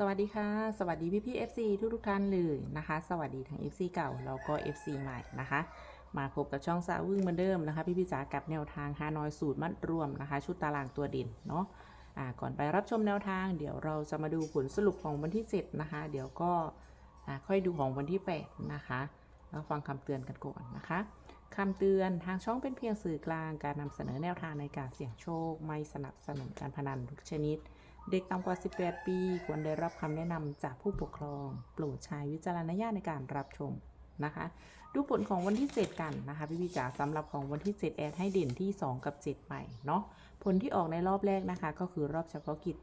สวัสดีค่ะ สวัสดีพี่พี่ FC ทุกทุกท่านเลยนะคะ สวัสดีทั้ง FC เก่าแล้วก็ FC ใหม่นะคะ มาพบกับช่องสาววึ่งเหมือนเดิมนะคะ พี่พี่จ๋ากับแนวทางฮานอยสูตรมัดรวมนะคะ ชุดตารางตัวเด่นเนาะอ่าก่อนไปรับชมแนวทาง เดี๋ยวเราจะมาดูผลสรุปของวันที่ 7 นะคะ เดี๋ยวก็อ่าค่อยดูของวันที่ 8 นะคะแล้วฟังคำเตือนกันก่อนนะคะคำเตือนทางช่องเป็นเพียงสื่อกลางการนำเสนอแนวทางในการเสี่ยงโชค ไม่สนับสนุนการพนันทุกชนิด เด็กต่ำกว่า 18 ปี ควรได้รับคำแนะนำจากผู้ปกครอง โปรดใช้วิจารณญาณในการรับชมนะคะ ดูผลของวันที่ 7 กันนะคะ พี่พี่จ๋าสำหรับของวันที่ 7 แอดให้เด่นที่ 2 กับ7ใหม่เนาะผลที่ออกในรอบแรกนะคะ ก็คือรอบเฉพาะกิจ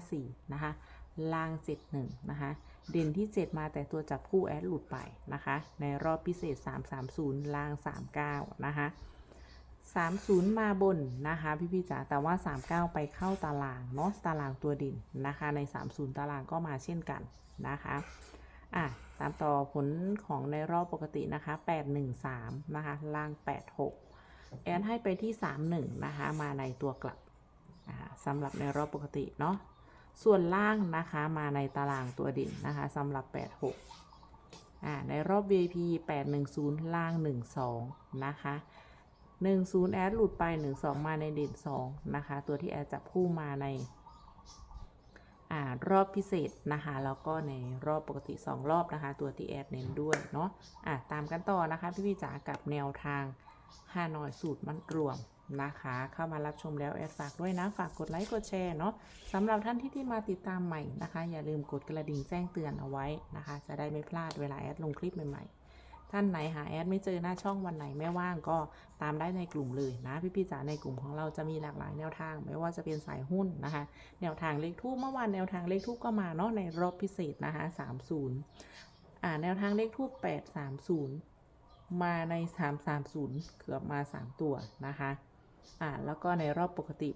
854 นะคะล่าง 71 นะคะ เด่นที่ 7 มาแต่ตัวจับคู่แอดหลุดไปนะคะ ในรอบพิเศษ 330 ล่าง 39 นะคะ 30 มาบนนะคะ พี่พี่ๆจ๋าแต่ว่า 39 ไปเข้าตารางเนาะตารางตัวดินนะคะ ใน 30 ตารางก็มาเช่นกันนะคะอะตามต่อผลของในรอบปกตินะคะ 813 นะคะ ล่าง 86 แอนให้ไปที่ 31 นะคะ มาในตัวกลับอ่าสำหรับในรอบปกติเนาะส่วนล่างนะคะมาในตารางตัวดินนะคะสำหรับ 86อ่าในรอบ VIP 810 ล่าง 12 นะคะ 10แอดหลุดไป 12 มาในเด่น2นะคะ ตัวที่แอดจับคู่มาในอ่ารอบพิเศษนะคะ แล้วก็ในรอบปกติ 2 รอบนะคะ ตัวที่แอดเน้นด้วยเนาะอะตามกันต่อนะคะ พี่พี่จ๋ากับแนวทางฮานอยสูตรมันรวมนะคะ เข้ามารับชมแล้วแอดฝากด้วยนะ ฝากกดไลค์กดแชร์เนาะสำหรับท่านที่ที่มาติดตามใหม่นะคะ อย่าลืมกดกระดิ่งแจ้งเตือนเอาไว้นะคะ จะได้ไม่พลาดเวลาแอดลงคลิปใหม่ๆ ท่านไหนหาแอดไม่เจอหน้าช่องวันไหนไม่ว่างก็ตามได้ในกลุ่มเลยนะ พี่ๆจ๋าในกลุ่มของเราจะมีหลากหลายแนวทาง ไม่ว่าจะเป็นสายหุ้นนะคะ แนวทางเลขทูบเมื่อวานแนวทางเลขทูบก็มาเนาะในรอบพิเศษนะคะ30อ่าแนวทางเลขทูบ830 มาใน 330 เกือบมา 3 ตัวนะคะอ่าแล้วก็ในรอบปกติ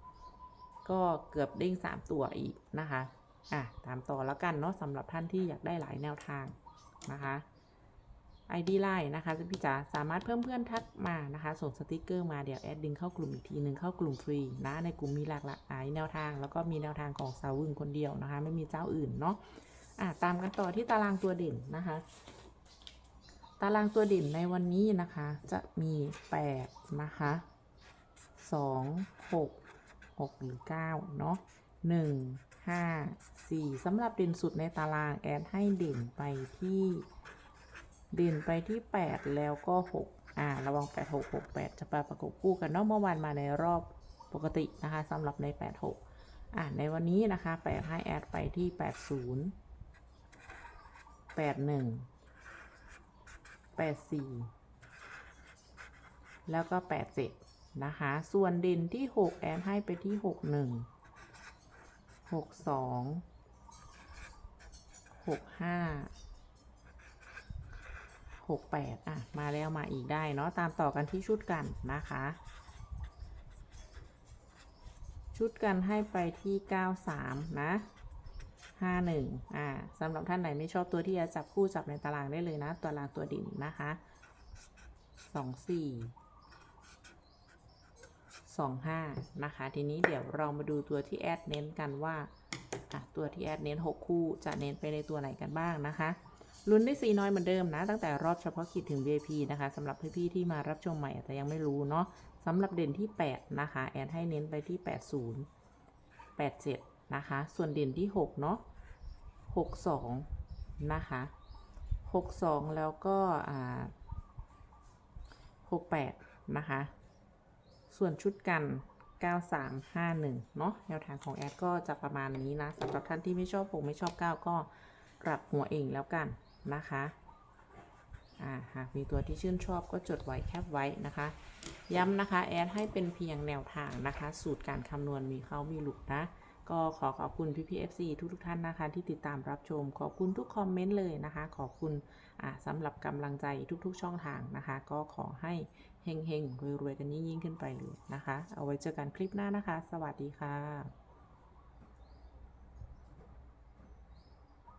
813 ก็เกือบเด้ง 3 ตัวอีกนะคะอะตามต่อแล้วกันเนาะสำหรับท่านที่อยากได้หลายแนวทางนะคะ ID Line นะคะพี่จ๋าสามารถเพิ่มเพื่อนทักมานะคะ ส่งสติกเกอร์มาเดี๋ยวแอดดึงเข้ากลุ่มอีกทีหนึ่งเข้ากลุ่มฟรีนะในกลุ่มมีหลากหลายแนวทาง แล้วก็มีแนวทางของสาวึงคนเดียวนะคะ ไม่มีเจ้าอื่นเนาะอะตามกันต่อที่ตารางตัวเด่นนะคะ ตารางตัวเด่นในวันนี้นะคะ จะมี8นะคะ2 6 6หรือ9เนาะ1 5 4สำหรับเด่นสุดในตารางแอดให้เด่นไปที่ ด่นไปที่ 8 แล้วก็ 6 อ่า ระวัง 8 6 6 8 จะไปประกบคู่กันเนาะเมื่อวานมาในรอบปกตินะคะสำหรับใน 8 6 อ่าในวันนี้นะคะ 8 ให้แอดไปที่ 80 81 84 แล้วก็ 87 นะคะ ส่วนเด่นที่ 6 แอดให้ไปที่ 61 62 65 61 62 65 68อะ มาแล้วมาอีกได้เนาะตามต่อกันที่ชุดกันนะคะ ชุดกันให้ไปที่93นะ51อ่าสำหรับท่านไหนไม่ชอบตัวที่จะจับคู่จับในตารางได้เลยนะ ตัวรางตัวดินนะคะ24 25นะคะ ทีนี้เดี๋ยวเรามาดูตัวที่แอดเน้นกันว่าตัวที่แอดเน้น6คู่จะเน้นไปในตัวไหนกันบ้างนะคะ ลุ้นได้สีน้อยเหมือนเดิมนะ ตั้งแต่รอบเฉพาะกิจถึง VIP นะคะสำหรับพี่ๆที่มารับชมใหม่อาจจะยังไม่รู้เนาะสำหรับเด่นที่ 8 นะคะ แอดให้เน้นไปที่ 80 87 นะคะ ส่วนเด่นที่ 6 เนาะ62 นะคะ 62 แล้วก็อ่า68 นะคะ ส่วนชุดกัน 9351 เนาะแนวทางของแอดก็จะประมาณนี้นะสำหรับท่านที่ไม่ชอบ 6 ไม่ชอบ 9 ก็กลับหัวเองแล้วกัน นะคะหากมีตัวที่ชื่นชอบก็จดไว้แคปไว้นะคะ ย้ำนะคะ แอดให้เป็นเพียงแนวทางนะคะ สูตรการคำนวณมีเขามีหลุดนะ ก็ขอขอบคุณพี่พีเอฟซีทุกทุกๆท่านนะคะ ที่ติดตามรับชม ขอบคุณทุกคอมเมนต์เลยนะคะ ขอบคุณสำหรับกำลังใจทุกๆช่องทางนะคะ ก็ขอให้เฮงๆรวยๆกันยิ่งๆขึ้นไปเลยนะคะ เอาไว้เจอกันคลิปหน้านะคะ สวัสดีค่ะ